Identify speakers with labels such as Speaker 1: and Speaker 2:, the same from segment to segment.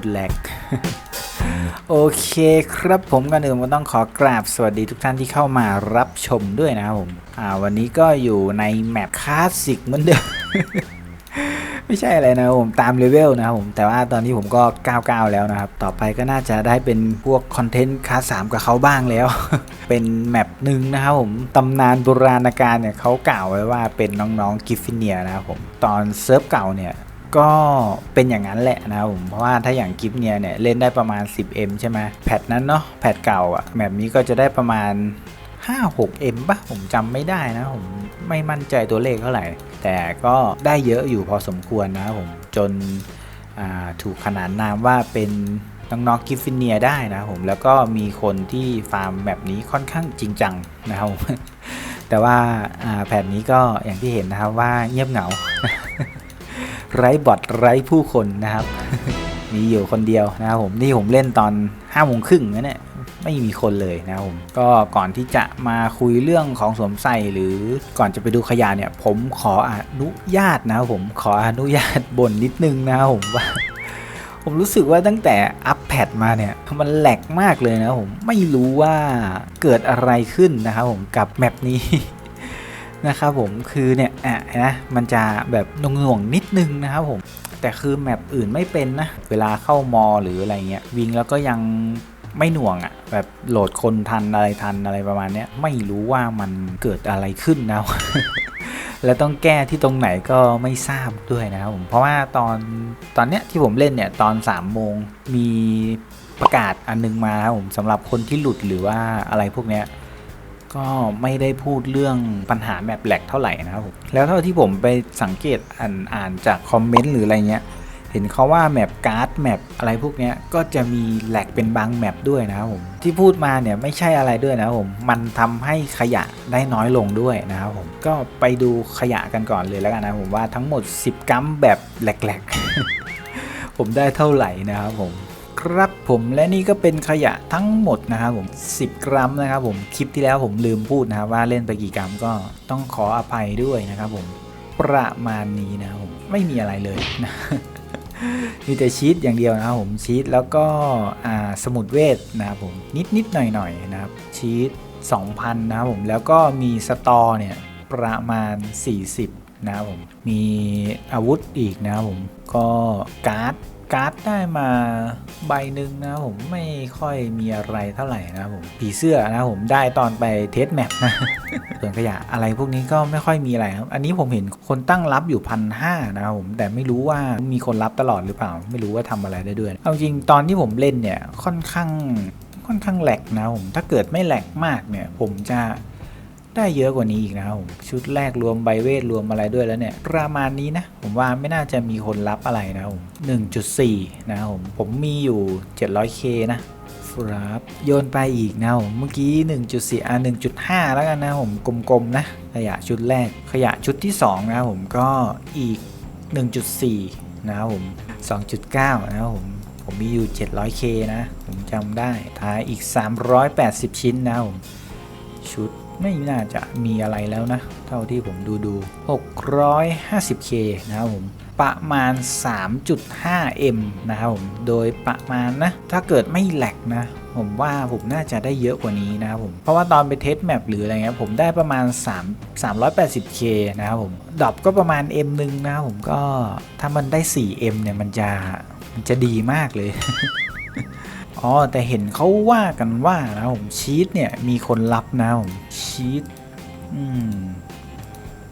Speaker 1: ตรแหลกโอเคครับผมก่อนอื่นก็ต้องขอกราบสวัสดีทุกท่านที่เข้ามารับชมด้วยนะครับผมอ่าวันนี้ก็อยู่ในแมปคลาสสิกเหมือนเดิมไม่ใช่อะไรนะผมตามเลเวลนะครับผมแต่ว่าตอนนี้ผมก็ 99 แล้วนะครับ ต่อไปก็น่าจะได้เป็นพวกคอนเทนต์คลาสสามกับเขาบ้างแล้ว เป็นแมปหนึ่งนะครับผมตำนานโบราณกาลเนี่ยเขากล่าวไว้ว่าเป็นน้องๆกิฟฟิเนียนะครับผมตอนเซิร์ฟเก่าเนี่ย ก็เป็นอย่างนั้นแหละนะผมเพราะว่าถ้าอย่างกิฟเนียเนี่ยเล่นได้ประมาณ 10M ใช่ไหมแพทนั้นเนาะแพทเก่าอะแบบนี้ก็จะได้ประมาณ 5-6M ป่ะผมจำไม่ได้นะผมไม่มั่นใจตัวเลขเท่าไหร่ แต่ก็ได้เยอะอยู่พอสมควรนะผมจนถูกขนานนามว่าเป็นน้องๆกิฟฟินเนียได้นะผมแล้วก็มีคนที่ฟาร์มแบบนี้ค่อนข้างจริงจังนะครับแต่ว่าอ่าแผนนี้ก็อย่างที่เห็นนะครับว่าเงียบเหงา ไร้บอทไร้ผู้คนนะครับ มีอยู่คนเดียวนะครับผมนี่ผมเล่นตอน5้าโมงครึ่งนะเนี่ยไม่มีคนเลยนะครับผมก็ก่อนที่จะมาคุยเรื่องของสวมใส่หรือก่อนจะไปดูขยะเนี่ย ผมขออนุญาตนะครับผมขออนุญาตบ่นนิดนึงนะครับผมว่าผมรู้สึกว่าตั้งแต่อัปแพดมาเนี่ยมันแหลกมากเลยนะครับผมไม่รู้ว่าเกิดอะไรขึ้นนะครับผมกับแมปนี้ นะครับผมคือเนี่ย อะนะมันจะแบบหน่วงๆนิดนึงนะครับผมแต่คือแมปอื่นไม่เป็นนะเวลาเข้ามอหรืออะไรเงี้ยวิ่งแล้วก็ยังไม่หน่วงอะ่ะแบบโหลดคนทันอะไรทันอะไรประมาณเนี้ยไม่รู้ว่ามันเกิดอะไรขึ้นนะและต้องแก้ที่ตรงไหนก็ไม่ทราบด้วยนะครับผมเพราะว่าตอนตอนเนี้ยที่ผมเล่นเนี่ยตอน3ามโมงมีประกาศอันนึงมาครับผมสำหรับคนที่หลุดหรือว่าอะไรพวกเนี้ย ก็ไม่ได้พูดเรื่องปัญหาแมปแหลกเท่าไหร่นะครับผมแล้วเท่าที่ผมไปสังเกตอ่านอ่านจากคอมเมนต์หรืออะไรเงี้ยเห็นเขาว่าแมปการ์ดแมปอะไรพวกเนี้ยก็จะมีแหลกเป็นบางแมปด้วยนะครับผมที่พูดมาเนี่ยไม่ใช่อะไรด้วยนะครับผมมันทำให้ขยะได้น้อยลงด้วยนะครับผมก็ไปดูขยะกันก่อนเลยแล้วกันนะผมว่าทั้งหมด 10กัมแบบแหลกๆ ผมได้เท่าไหร่นะครับผม ครับผมและนี่ก็เป็นขยะทั้งหมดนะครับผม 10 กรัมนะครับผมคลิปที่แล้วผมลืมพูดนะครับว่าเล่นไปกี่กรัมก็ต้องขออภัยด้วยนะครับผมประมาณนี้นะครับผมไม่มีอะไรเลยนะมีแต่ชีตอย่างเดียวนะครับผมชีตแล้วก็สมุดเวทนะครับผมนิดนิดๆหน่อยหน่อยๆนะครับชีต2,000นะครับผมแล้วก็มีสตอร์เนี่ยประมาณ 40นะครับผมมีอาวุธอีกนะครับผมก็การ์ด การ์ดได้มาใบหนึ่งนะผมไม่ค่อยมีอะไรเท่าไหร่นะผมผีเสื้อนะผมได้ตอนไปเทสแมปนะส่วนขยะอะไรพวกนี้ก็ไม่ค่อยมีอะไรครับ อันนี้ผมเห็นคนตั้งรับอยู่พันห้านะครับผมแต่ไม่รู้ว่ามีคนรับตลอดหรือเปล่า ไม่รู้ว่าทำอะไรได้ด้วย เอาจริงตอนที่ผมเล่นเนี่ยค่อนข้างค่อนข้างแหลกนะผมถ้าเกิดไม่แหลกมากเนี่ยผมจะ ได้เยอะกว่านี้อีกนะครับผมชุดแรกรวมใบเวทรวมอะไรด้วยแล้วเนี่ยประมาณนี้นะ ผมว่าไม่น่าจะมีคนรับอะไรนะผม1.4 นะครับผม ผมมีอยู่ 700k นะครับโยนไปอีกนะครับผมเมื่อกี้ 1.4อะ1.5 แล้วกันนะผมกลมๆนะ ขยะชุดแรก ขยะชุดที่ 2 นะครับผมก็อีก 1.4 นะครับผม 2.9 นะครับผมผมมีอยู่ 700k นะ ผมจำได้ท้ายอีก 380 ชิ้นนะครับผมชุด ไม่น่าจะมีอะไรแล้วนะ เท่าที่ผมดูดู 650k นะครับผม ประมาณ 3.5m นะครับผม โดยประมาณนะ ถ้าเกิดไม่แหลกนะ ผมว่าผมน่าจะได้เยอะกว่านี้นะครับผม เพราะว่าตอนไปเทสแมปหรืออะไรเงี้ยผมได้ประมาณ 3 380k นะครับผม ดรอปก็ประมาณ m นึงนะครับผมก็ถ้ามันได้ 4m เนี่ยมันจะมันจะดีมากเลย อ๋อแต่เห็นเขาว่ากันว่านะผมชีตเนี่ยมีคนรับนะผมชีตอืม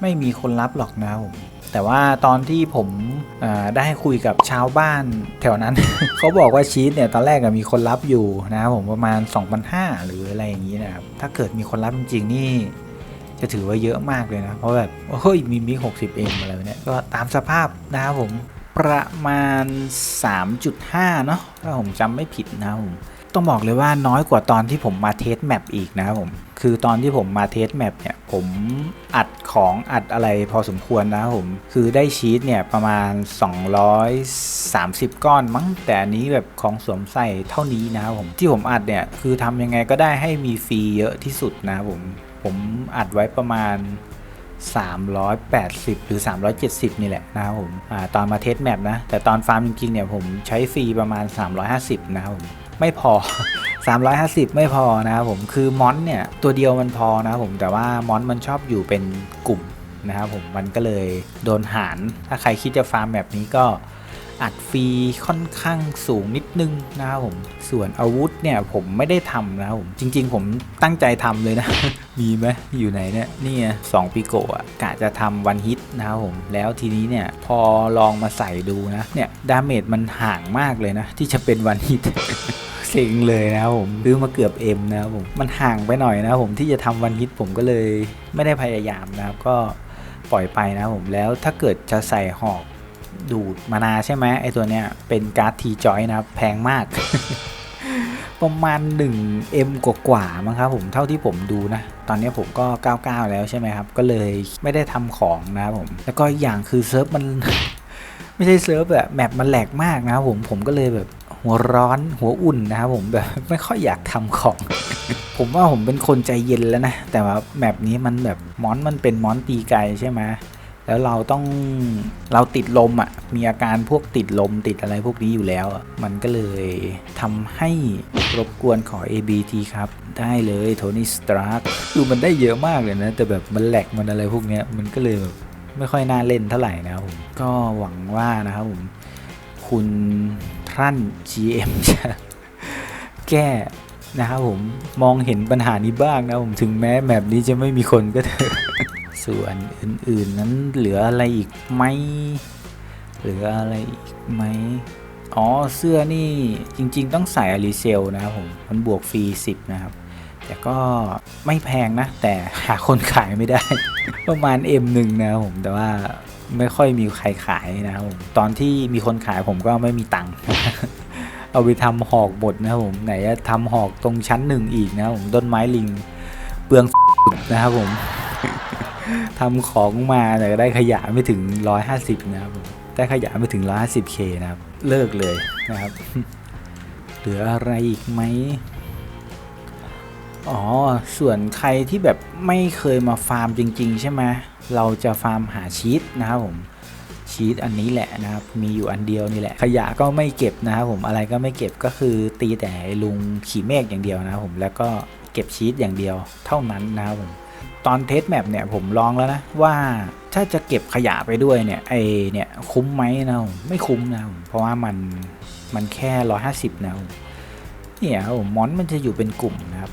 Speaker 1: ไม่มีคนรับหรอกนะผมแต่ว่าตอนที่ผมได้คุยกับชาวบ้านแถวนั้น เขาบอกว่าชีตเนี่ยตอนแรกมีคนรับอยู่นะครับผมประมาณ 2,500 หรืออะไรอย่างนี้นะครับถ้าเกิดมีคนรับจริงๆนี่จะถือว่าเยอะมากเลยนะ เพราะแบบเฮ้ยมีมิก60เองอะไรเนี้ยก็ตามสภาพนะครับผม ประมาณ 3.5 เนาะถ้าผมจำไม่ผิดนะครับผมต้องบอกเลยว่าน้อยกว่าตอนที่ผมมาเทสแมปอีกนะครับผมคือตอนที่ผมมาเทสแมปเนี่ยผมอัดของอัดอะไรพอสมควรนะครับผมคือได้ชีตเนี่ยประมาณ 230 ก้อนมั้งแต่อันนี้แบบของสวมใส่เท่านี้นะครับผมที่ผมอัดเนี่ยคือทำยังไงก็ได้ให้มีฟรีเยอะที่สุดนะครับผมผมอัดไว้ประมาณ 380 หรือ 370 นี่แหละนะครับผมอตอนมาเทสแมปนะ แต่ตอนฟาร์มจริงๆเนี่ยผมใช้ฟรีประมาณ 350 นะครับผมไม่พอ 350 ไม่พอนะครับผมคือมอนเนี่ยตัวเดียวมันพอนะครับผมแต่ว่ามอนมันชอบอยู่เป็นกลุ่มนะครับผมมันก็เลยโดนหารถ้าใครคิดจะฟาร์มแบบนี้ก็ อัดฟรีค่อนข้างสูงนิดนึงนะครับผม ส่วนอาวุธเนี่ยผมไม่ได้ทำนะครับผมจริง ๆ ผมตั้งใจทำเลยนะ มีไหมอยู่ไหนเนี่ยนี่สองปีโกะกะจะทำวันฮิตนะครับผม แล้วทีนี้เนี่ยพอลองมาใส่ดูนะเนี่ยดาเมจมันห่างมากเลยนะ ที่จะเป็นวันฮิตเซ็งเลยนะครับผมซื้อมาเกือบเอ็มนะครับผมมันห่างไปหน่อยนะครับผมที่จะทำวันฮิตผมก็เลยไม่ได้พยายามนะครับก็ปล่อยไปนะผมแล้วถ้าเกิดจะใส่หอก ดูดมานาใช่ไหมไอตัวเนี้ยเป็นการ์ดทีจอยนะครับ แพงมาก ประมาณ 1M กว่าๆมั้งครับผมเท่าที่ผมดูนะ ตอนนี้ผมก็ 99 แล้วใช่ไหมครับ ก็เลยไม่ได้ทำของนะครับผม แล้วก็อีกอย่างคือเซิร์ฟมัน ไม่ใช่เซิร์ฟแบบแมปมันแหลกมากนะครับผมผมก็เลยแบบหัวร้อนหัวอุ่นนะครับผมแบบไม่ค่อยอยากทำของผมว่าผมเป็นคนใจเย็นแล้วนะ แต่ว่าแมปนี้มันแบบมอนมันเป็นมอนตีไกลใช่ไหม แล้วเราต้องเราติดลมอะ่ะมีอาการพวกติดลมติดอะไรพวกนี้อยู่แล้วอะมันก็เลยทำให้รบกวนขอ ABT ครับ ได้เลยโทนี่สตาร์คือมันได้เยอะมากเลยนะ แต่แบบมันแหลกมันอะไรพวกเนี้ยมันก็เลยแบบไม่ค่อยน่าเล่นเท่าไหร่นะครับผมก็หวังว่านะครับผมคุณท่าน GM จะแก้นะครับผมมองเห็นปัญหานี้บ้างนะผมถึงแม้แบบนี้จะไม่มีคนก็เถอะ ส่วนอื่นๆนั้นเหลืออะไรอีกไหมเหลืออะไรอีกไหมอ๋อเสื้อนี่จริง ๆ ต้องใส่อลิเซลนะครับผมมันบวกฟรี 10 นะครับ แต่ก็ไม่แพงนะ แต่หาคนขายไม่ได้ ประมาณ M1 นะครับผมแต่ว่าไม่ค่อยมีใครขายนะครับผมตอนที่มีคนขายผมก็ไม่มีตังค์เอาไปทำหอกบดนะครับผมไหนจะทำหอกตรงชั้นหนึ่งอีกนะครับผมต้นไม้ลิงเปลืองนะครับผม ทำของมาแต่ได้ขยะไม่ถึง 150 นะครับผมได้ขยะไม่ถึง 150k นะครับ เลิกเลยนะครับ เหลืออะไรอีกไหมอ๋อ ส่วนใครที่แบบไม่เคยมาฟาร์มจริง ๆ ใช่ไหมเราจะฟาร์มหาชีตนะครับผมชีตอันนี้แหละนะครับ มีอยู่อันเดียวนี่แหละ ขยะก็ไม่เก็บนะครับผมอะไรก็ไม่เก็บก็คือตีแต่ลุงขี่เมฆอย่างเดียวนะครับผมแล้วก็เก็บชีตอย่างเดียวเท่านั้นนะครับผม ตอนเทสแมปเนี่ยผมลองแล้วนะว่าถ้าจะเก็บขยะไปด้วยเนี่ยไอเนี่ยคุ้มไหมนะไม่คุ้มนะผมเพราะว่ามันมันแค่ร้อยห้าสิบนะเนี่ยครับผมมอนมันจะอยู่เป็นกลุ่มนะครับ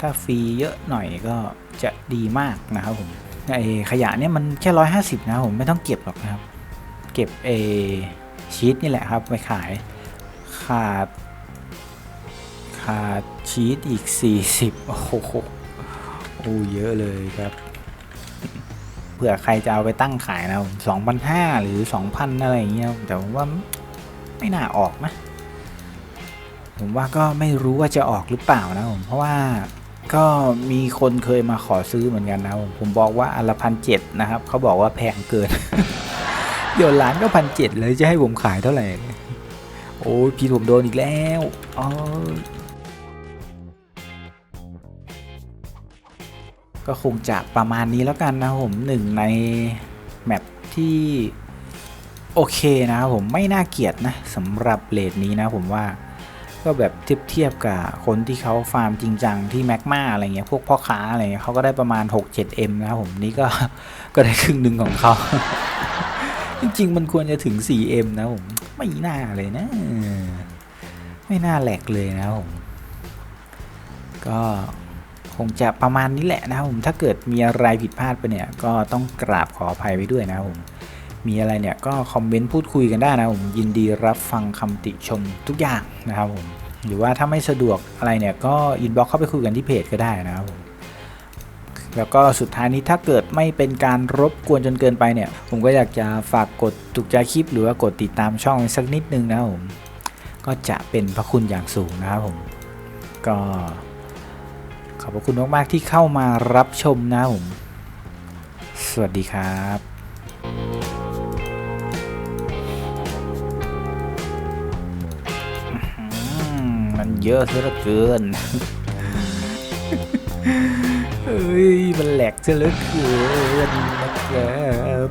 Speaker 1: ถ้าฟรีเยอะหน่อยก็จะดีมากนะครับผมไอขยะเนี่ยมันแค่ร้อยห้าสิบนะผมไม่ต้องเก็บหรอกนะครับ เก็บเอชีตนี่แหละครับไปขายขาดขาดชีตอีก 40 โอ้โห อ้เยอะเลยครับ เผื่อใครจะเอาไปตั้งขายนะสองพันห้าหรือสองพันอะไรอย่างเงี้ยแต่ผมว่าไม่น่าออกนะผมว่าก็ไม่รู้ว่าจะออกหรือเปล่านะผมเพราะว่าก็มีคนเคยมาขอซื้อเหมือนกันนะผมผมบอกว่าอันละพันเจ็ดนะครับเขาบอกว่าแพงเกินเดี๋ยวร้านก็พันเจ็ดเลยจะให้ผมขายเท่าไหร่โอ้ยพี่ผมโดนอีกแล้วอ๋อ ก็คงจะประมาณนี้แล้วกันนะผมหนึ่งในแมปที่โอเคนะครับผมไม่น่าเกลียดนะสำหรับเลทนี้นะผมว่าก็แบบเทียบเทียบกับคนที่เขาฟาร์มจริงจังที่แมกมาอะไรเงี้ยพวกพ่อค้าอะไรเงี้ยเขาก็ได้ประมาณ 6-7M นะครับผมนี่ก็ก็ได้ครึ่งหนึ่งของเขาจริงๆมันควรจะถึง 4M นะผมไม่น่าเลยนะ ไม่น่าแหลกเลยนะผมก็ คงจะประมาณนี้แหละนะครับผมถ้าเกิดมีอะไรผิดพลาดไปเนี่ยก็ต้องกราบขออภัยไว้ด้วยนะครับผมมีอะไรเนี่ยก็คอมเมนต์พูดคุยกันได้นะครับผมยินดีรับฟังคำติชมทุกอย่างนะครับผมหรือว่าถ้าไม่สะดวกอะไรเนี่ยก็อินบ็อกเข้าไปคุยกันที่เพจก็ได้นะครับผมแล้วก็สุดท้ายนี้ถ้าเกิดไม่เป็นการรบกวนจนเกินไปเนี่ย ผมก็อยากจะฝากกดถูกใจคลิป หรือว่ากดติดตามช่องสักนิดนึงนะครับผมก็จะเป็นพระคุณอย่างสูงนะครับผมก็ อบพระคุณมาก ๆ ที่เข้ามารับชมนะผม สวัสดีครับมันเยอะซะเหลือเกิน เฮ้ย มันแหลกซะเหลือเกินนะครับ